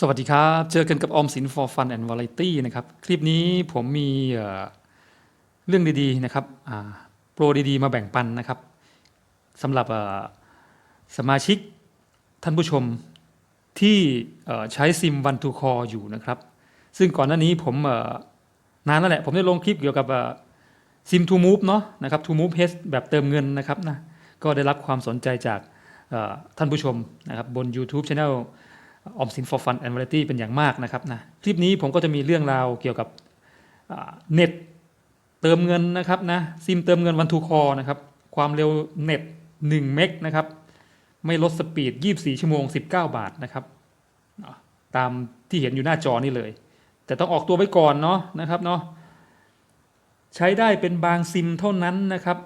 สวัสดีครับ เจอกันกับออมสิน for fun and variety นะครับ คลิปนี้ผมมีเรื่องดีๆนะครับโปรดีๆ มาแบ่งปันนะครับสำหรับสมาชิกท่านผู้ชมที่ใช้ซิม One to Call อยู่นะครับ ซึ่งก่อนหน้านี้ผมนานแล้วแหละ ผมได้ลงคลิปเกี่ยวกับซิม to move เนาะนะครับ to move H แบบเติมเงินนะครับนะก็ได้รับความสนใจจากท่านผู้ชมนะครับบน YouTube Channel ออมสิน for fun and variety เป็นอย่างมากนะครับนะคลิปนี้ผมก็จะมีเรื่องราวเกี่ยวกับเน็ตเติมเงินนะครับนะซิมเติมเงินวันทูคอนะครับความเร็วเน็ต1เมกนะครับไม่ลดสปีด 24 ชั่วโมง 19 บาทนะครับตามที่เห็นอยู่หน้าจอนี่เลย แต่ต้องออกตัวไว้ก่อนเนาะนะครับเนาะใช้ได้เป็นบางซิมเท่านั้นนะครับ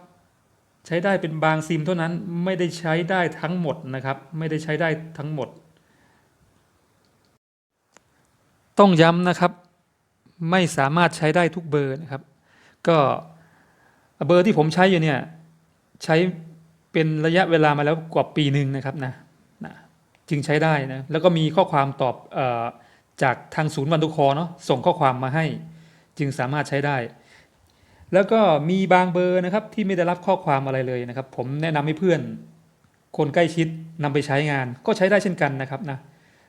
ใช้ได้เป็นบางซิมเท่านั้นไม่ได้ใช้ได้ทั้งหมดนะครับ ไม่ได้ใช้ได้ทั้งหมด ต้องย้ำนะครับ ไม่สามารถใช้ได้ทุกเบอร์นะครับ ก็เบอร์ที่ผมใช้อยู่เนี่ยใช้เป็นระยะเวลามาแล้วกว่าปีหนึ่งนะครับนะนะจึงใช้ได้นะแล้วก็มีข้อความตอบอจากทางศูนย์วันทุกคอเนาะส่งข้อความมาให้ จึงสามารถใช้ได้ แล้วก็มีบางเบอร์นะครับที่ไม่ได้รับข้อความอะไรเลยนะครับ ผมแนะนำให้เพื่อน คนใกล้ชิดนำไปใช้งานก็ใช้ได้เช่นกันนะครับนะ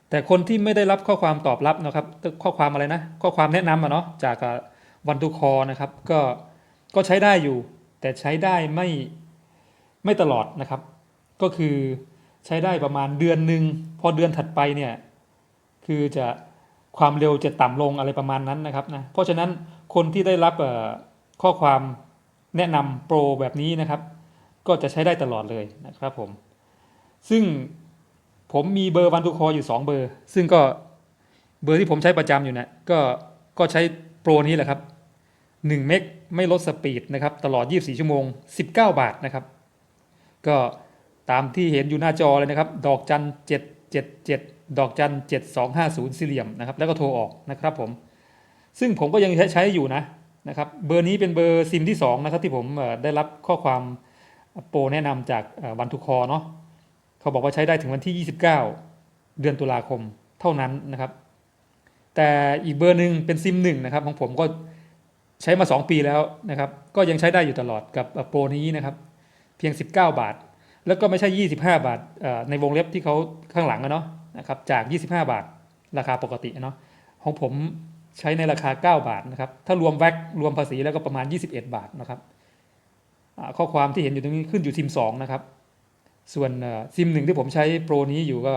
แต่คนที่ไม่ได้รับข้อความตอบรับนะครับ ข้อความอะไรนะ ข้อความแนะนำอะเนาะจากวันทูคอนะครับ ก็ก็ใช้ได้อยู่ แต่ใช้ได้ไม่ไม่ตลอดนะครับ ก็คือใช้ได้ประมาณเดือนหนึ่งพอเดือนถัดไปเนี่ยคือจะความเร็วจะต่ำลงอะไรประมาณนั้นนะครับนะเพราะฉะนั้นคนที่ได้รับข้อความแนะนำโปรแบบนี้นะครับ ก็จะใช้ได้ตลอดเลยนะครับผม ซึ่ง ผมมีเบอร์วันทูคออยู่ 2 เบอร์ ซึ่งก็เบอร์ที่ผมใช้ประจำอยู่เนะก็ก็ใช้โปรนี้แหละครับ 1 เมกไม่ลดสปีดนะครับ ตลอด 24 ชั่วโมง 19 บาทนะครับ ก็ตามที่เห็นอยู่หน้าจอเลยนะครับ ดอกจัน 777 ดอกจัน 7250 สี่เหลี่ยมนะครับ แล้วก็โทรออกนะครับผม ซึ่งผมก็ยังใช้ใช้อยู่นะนะครับ เบอร์นี้เป็นเบอร์ซิมที่ 2 นะครับ ที่ผมได้รับข้อความโปรแนะนำจากวันทูคอเนาะ เขาบอกว่าใช้ได้ถึงวันที่ 29 เดือนตุลาคมเท่านั้นนะครับ แต่อีกเบอร์หนึ่งเป็นซิมหนึ่งนะครับของผมก็ใช้มา 2 ปีแล้วนะครับ ก็ยังใช้ได้อยู่ตลอดกับโปรนี้นะครับ เพียง 19 บาท แล้วก็ไม่ใช่ 25 บาทในวงเล็บที่เขาข้างหลังอะเนาะนะครับจาก 25 บาทราคาปกติเนาะของผมใช้ในราคา 9 บาทนะครับ ถ้ารวมแว็กรวมภาษีแล้วก็ประมาณ 21 บาทนะครับ ข้อความที่เห็นอยู่ตรงนี้ขึ้นอยู่ซิม2นะครับ ส่วนซิมหนึ่งที่ผมใช้โปรนี้อยู่ก็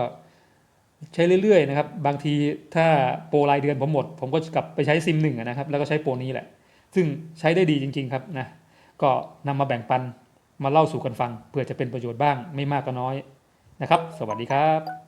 ใช้เรื่อยๆนะครับ บางทีถ้าโปรรายเดือนผมหมด ผมก็กลับไปใช้ซิมหนึ่งนะครับ แล้วก็ใช้โปรนี้แหละ ซึ่งใช้ได้ดีจริง ๆ ครับนะก็นำมาแบ่งปันมาเล่าสู่กันฟัง เพื่อจะเป็นประโยชน์บ้างไม่มากก็น้อยนะครับ สวัสดีครับ